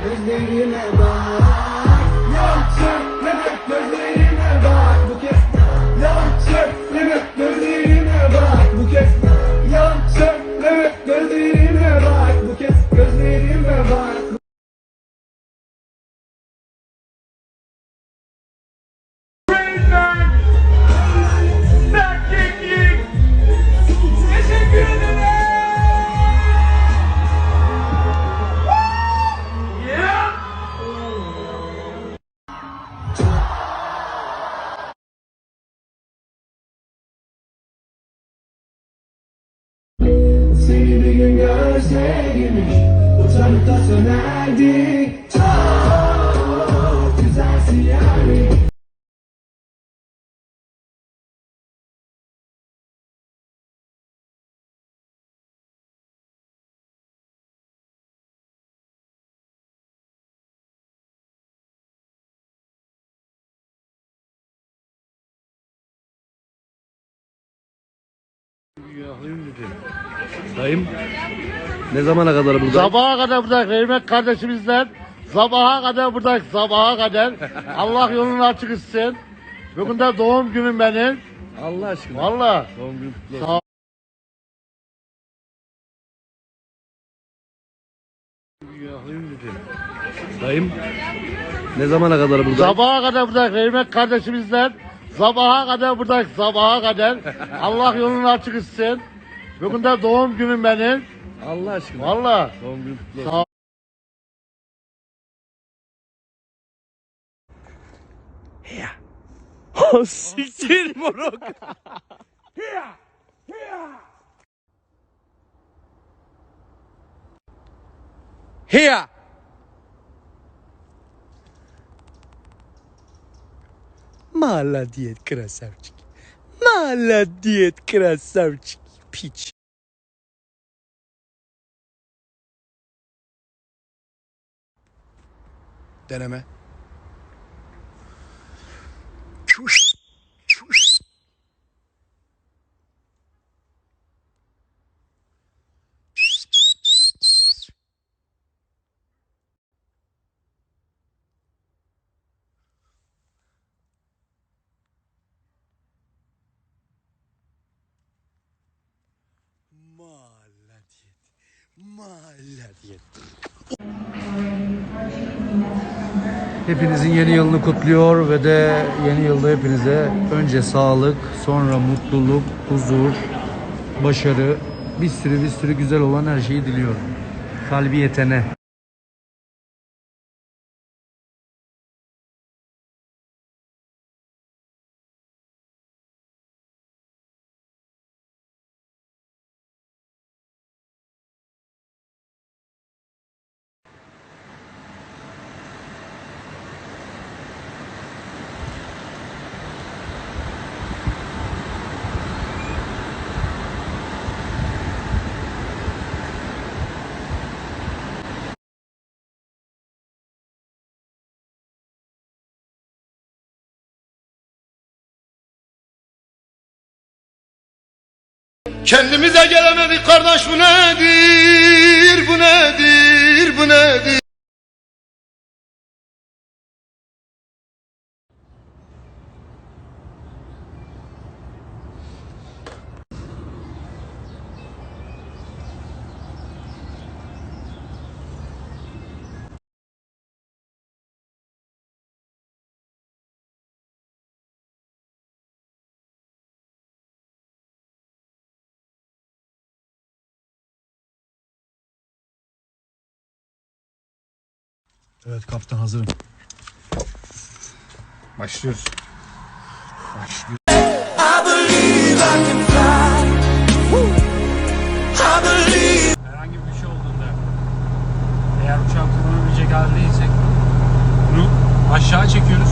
This there you never? Bir gün görseymiş Utanıp da sönerdi. Çok Dayım ne zamana kadar burada? Sabaha kadar buradayız Reymek kardeşimizden. Sabaha kadar buradayız. Sabaha kadar. Allah yolunu açık etsin. Bugün de doğum günüm benim. Allah aşkına. Valla. Doğum günün kutlu olsun. Sağ Dayım ne zamana kadar burada? Sabaha kadar buradayız Reymek kardeşimizden. Sabaha kadar buradayız. Sabaha kadar. Allah yolunu açık etsin. Bugün de doğum günüm benim. Allah aşkına. Valla. Doğum günün kutlu olsun. Sağ Siktir moruk. Here. Maladiyet krasavçik. Maladiyet krasavçik. Piç. Deneme. mahalleler diyelim. Hepinizin yeni yılını kutluyor ve de yeni yılda hepinize önce sağlık, sonra mutluluk, huzur, başarı, bir sürü bir sürü güzel olan her şeyi diliyorum. Kalbi yetene. Kendimize gelemedik kardeş bu nedir? Bu nedir? Bu nedir Evet kaptan hazırım. Başlıyoruz. herhangi bir şey olduğunda eğer uçağın kullanabilecek halde değilsek bunu aşağı çekiyoruz.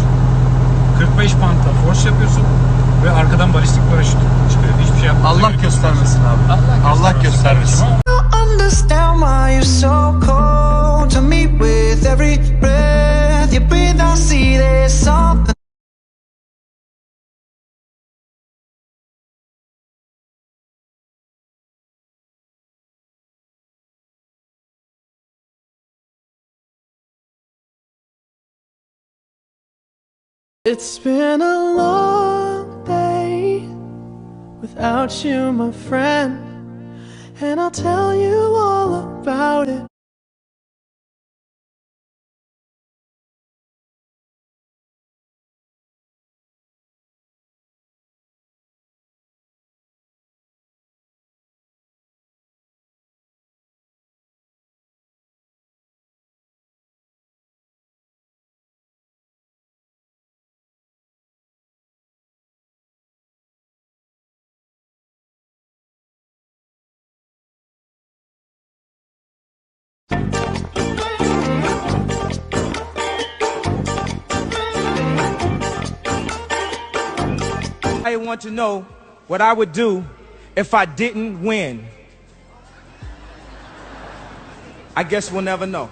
45 pantla force yapıyorsun ve arkadan balistik paraşüt çıkıyor. Hiçbir şey yapmıyorsun. Allah göstermesin abi. Allah göstermesin. kardeşim. understand why you're down to me with every breath you breathe. I see there's something. It's been a long day without you, my friend, and I'll tell you all about it. Want to know what I would do if I didn't win. I guess we'll never know.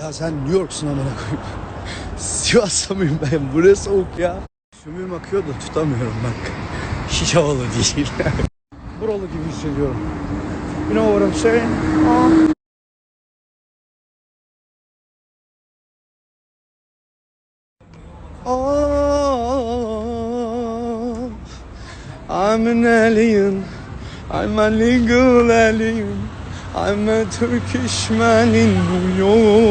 Ya sen New York'sun amına koyayım. Sivas'ta mıyım ben? Bu soğuk ya. Sümüğüm akıyor da tutamıyorum bak. Hiç havalı değil. Buralı gibi hissediyorum. You know what I'm saying? Oh, I'm an alien. I'm a legal alien. I'm a Turkish man in New York.